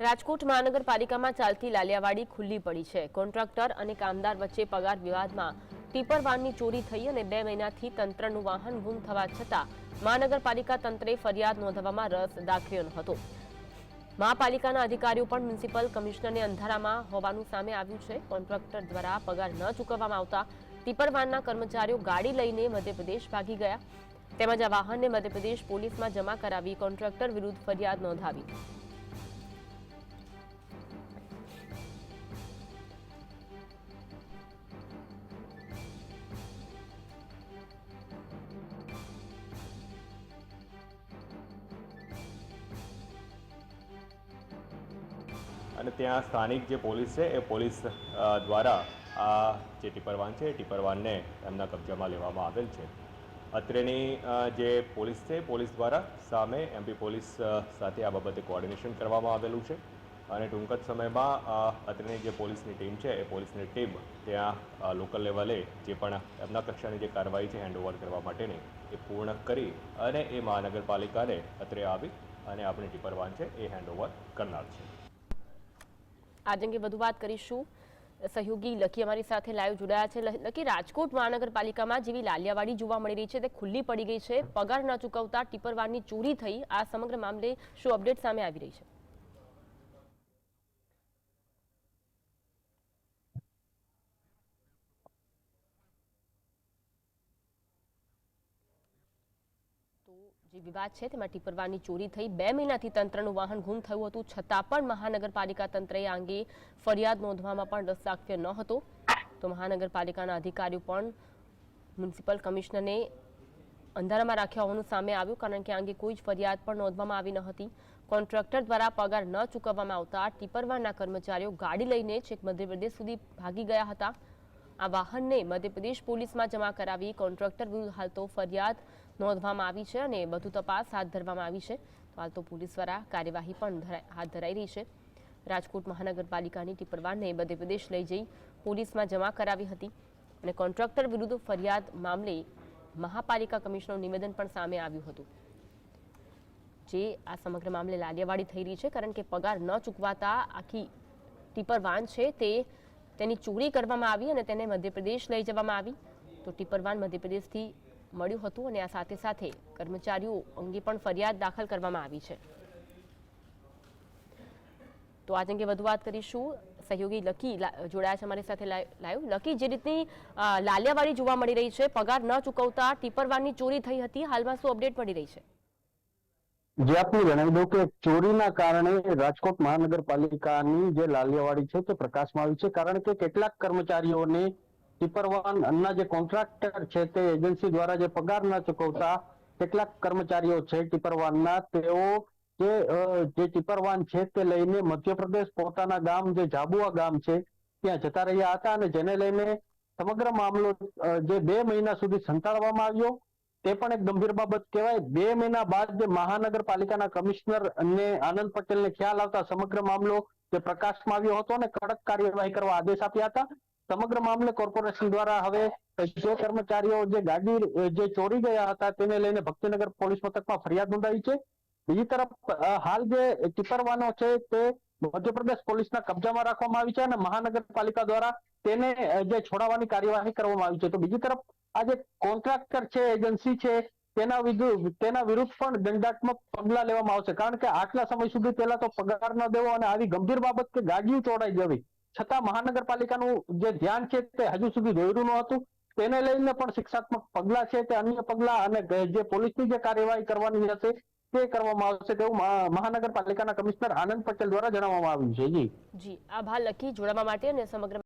રાજકોટ મહાનગરપાલિકામાં ચાલતી લાલિયાવાડી ખુલ્લી પડી છે. કોન્ટ્રાક્ટર અને કામદાર વચ્ચે પગાર વિવાદમાં ટીપર વાનની ચોરી થઈ અને બે મહિનાથી તંત્રનું વાહન ગુમ થવા છતાં મહાનગરપાલિકા તંત્રે ફરિયાદ નોંધવામાં રસ દાખવ્યો હતો. મહાપાલિકાના અધિકારીઓ પણ મ્યુનિસિપલ કમિશનરને અંધારામાં હોવાનું સામે આવ્યું છે. કોન્ટ્રાક્ટર દ્વારા પગાર ન ચૂકવવામાં આવતા ટીપર વાનના કર્મચારીઓ ગાડી લઈને મધ્યપ્રદેશ ભાગી ગયા. તેમજ આ વાહનને મધ્યપ્રદેશ પોલીસમાં જમા કરાવી કોન્ટ્રાક્ટર વિરુદ્ધ ફરિયાદ નોંધાવી. અને ત્યાં સ્થાનિક જે પોલીસ છે, એ પોલીસ દ્વારા આ જે ટીપર વાન છે, એ ટીપર વાનને એમના કબજામાં લેવામાં આવેલ છે. અત્રેની જે પોલીસ છે પોલીસ દ્વારા સામે એમપી પોલીસ સાથે આ બાબતે કોઓર્ડિનેશન કરવામાં આવેલું છે. અને ટૂંક જ સમયમાં અત્રેની જે પોલીસની ટીમ છે, એ પોલીસની ટીમ ત્યાં લોકલ લેવલે જે પણ એમના કક્ષાની જે કાર્યવાહી છે, હેન્ડઓવર કરવા માટેની, એ પૂર્ણ કરી અને એ મહાનગરપાલિકાને અત્રે આવી અને આપણી ટીપર વાન છે, એ હેન્ડઓવર કરનાર છે. આજ અંગે વધુ વાત કરીશું. સહયોગી લકી અમારી સાથે લાઈવ જોડાયા છે. લકી રાજકોટ મહાનગરપાલિકામાં જેવી લાલિયાવાડી જોવા મળી રહી છે, તે ખુલ્લી પડી ગઈ છે. પગાર ન ચૂકવતા ટીપરવારની ચોરી થઈ. આ સમગ્ર મામલે શું અપડેટ સામે આવી રહી છે તો વિવાદ છે, તેમાં ટીપરવાની ચોરી થઈ. બે મહિનાથી તંત્રનું વાહન ગુમ થયું હતું. છતાં પણ મહાનગરપાલિકા તંત્રએ અંગે ફરિયાદ નોંધવામાં પણ રસ દાખવ્યો ન હતો. તો મહાનગરપાલિકાના અધિકારીઓ પણ મ્યુનિસિપલ કમિશનરને અંધારામાં રાખ્યા હોવાનું સામે આવ્યું, કારણ કે આ અંગે કોઈ જ ફરિયાદ પણ નોંધવામાં આવી ન હતી. કોન્ટ્રાક્ટર દ્વારા પગાર ન ચૂકવવામાં આવતા ટીપરવાના કર્મચારીઓ ગાડી લઈને છેક મધ્યપ્રદેશ સુધી ભાગી ગયા હતા. આ વાહનને મધ્યપ્રદેશ પોલીસમાં જમા કરાવી કોન્ટ્રાક્ટર વિરુદ્ધ હાલ તો ફરિયાદ નોંધવામાં આવી છે અને વધુ તપાસ હાથ ધરવામાં આવી છે. તો હાલ તો પોલીસ દ્વારા કાર્યવાહી પણ હાથ ધરાઈ રહી છે. રાજકોટ મહાનગરપાલિકાની ટીપરવાનને મધ્યપ્રદેશ લઈ જઈ પોલીસમાં જમા કરાવી હતી અને કોન્ટ્રાક્ટર વિરુદ્ધ ફરિયાદ મામલે મહાપાલિકા કમિશનરનું નિવેદન પણ સામે આવ્યું હતું. જે આ સમગ્ર મામલે લાલિયાવાડી થઈ રહી છે, કારણ કે પગાર ન ચૂકવાતા આખી ટીપર વાન છે તે તેની ચોરી કરવામાં આવી અને તેને મધ્યપ્રદેશ લઈ જવામાં આવી. તો ટીપર વાન મધ્યપ્રદેશથી મળ્યું હતું અને આ સાથે સાથે કર્મચારીઓ અંગે પણ ફરિયાદ દાખલ કરવામાં આવી છે. તો આજ અંગે વધુ વાત કરીશું. સહયોગી લકી જોડાયા છે અમારી સાથે લાઈવ. લકી જે રીતની લાલિયાવાડી જોવા મળી રહી છે, પગાર ન ચૂકવતા ટીપરવાની ચોરી થઈ હતી. હાલમાં શું અપડેટ મળી રહી છે? જે, આપને જણાવી દઉં કે ચોરીના કારણે રાજકોટ મહાનગરપાલિકાની જે લાલિયાવાડી છે તે પ્રકાશમાં આવી છે. કારણ કે કેટલાક કર્મચારીઓને ટીપરવાન અન્ના જે કોન્ટ્રાક્ટર છે તે એજન્સી દ્વારા જે પગાર ન ચૂકવતા કેટલાક કર્મચારીઓ છે ટીપરવાનના તેઓ જે જે ટીપરવાન છે તે લઈને મધ્યપ્રદેશ પોતાના ગામ જે જાબુઆ ગામ છે, ત્યાં જતા રહ્યા હતા અને જેને લઈને સમગ્ર મામલો જે બે મહિના સુધી સંતાડવામાં આવ્યો. તે પણ એક ગંભીર બાબત કહેવાય. બે મહિના બાદ જે મહાનગરપાલિકાના કમિશનર અને આનંદ પટેલને ખ્યાલ આવતા સમગ્ર મામલો જે પ્રકાશમાં આવ્યો હતો અને કડક કાર્યવાહી કરવા આદેશ આપ્યા હતા. સમગ્ર મામલે કોર્પોરેશન દ્વારા હવે જે કર્મચારીઓ જે ગાડી જે ચોરી ગયા હતા તેને લઈને ભક્તિનગર પોલીસ મથકમાં ફરિયાદ નોંધાઈ છે. બીજી તરફ હાલ જે ટીપરવાનો છે તે મધ્યપ્રદેશ પોલીસના કબજામાં રાખવામાં આવી છે અને મહાનગરપાલિકા દ્વારા તેને જે છોડાવવાની કાર્યવાહી કરવામાં આવી છે. તો બીજી તરફ, આ જે કોન્ટ્રાક્ટર છે, એજન્સી છે, તેના વિરુદ્ધ તેના વિરુદ્ધ પણ દંડાત્મક પગલા લેવામાં આવશે. કારણ કે આટલા સમય સુધી પહેલા તો પગાર ન દેવો અને આવી ગંભીર બાબત કે ગાડીઓ ચોરાઈ જવી છતાં મહાનગરપાલિકાનું જે ધ્યાન છે તે હજુ સુધી દોર્યું ન હતું. તેને લઈને પણ શિક્ષાત્મક પગલા છે તે અન્ય પગલા અને જે પોલીસની જે કાર્યવાહી કરવાની હશે તે કરવામાં આવશે તેવું મહા- મહાનગરપાલિકાના કમિશનર આનંદ પટેલ દ્વારા જણાવવામાં આવ્યું છે. જી. જી. આભાર લખી જોડાવા માટે અને સમગ્ર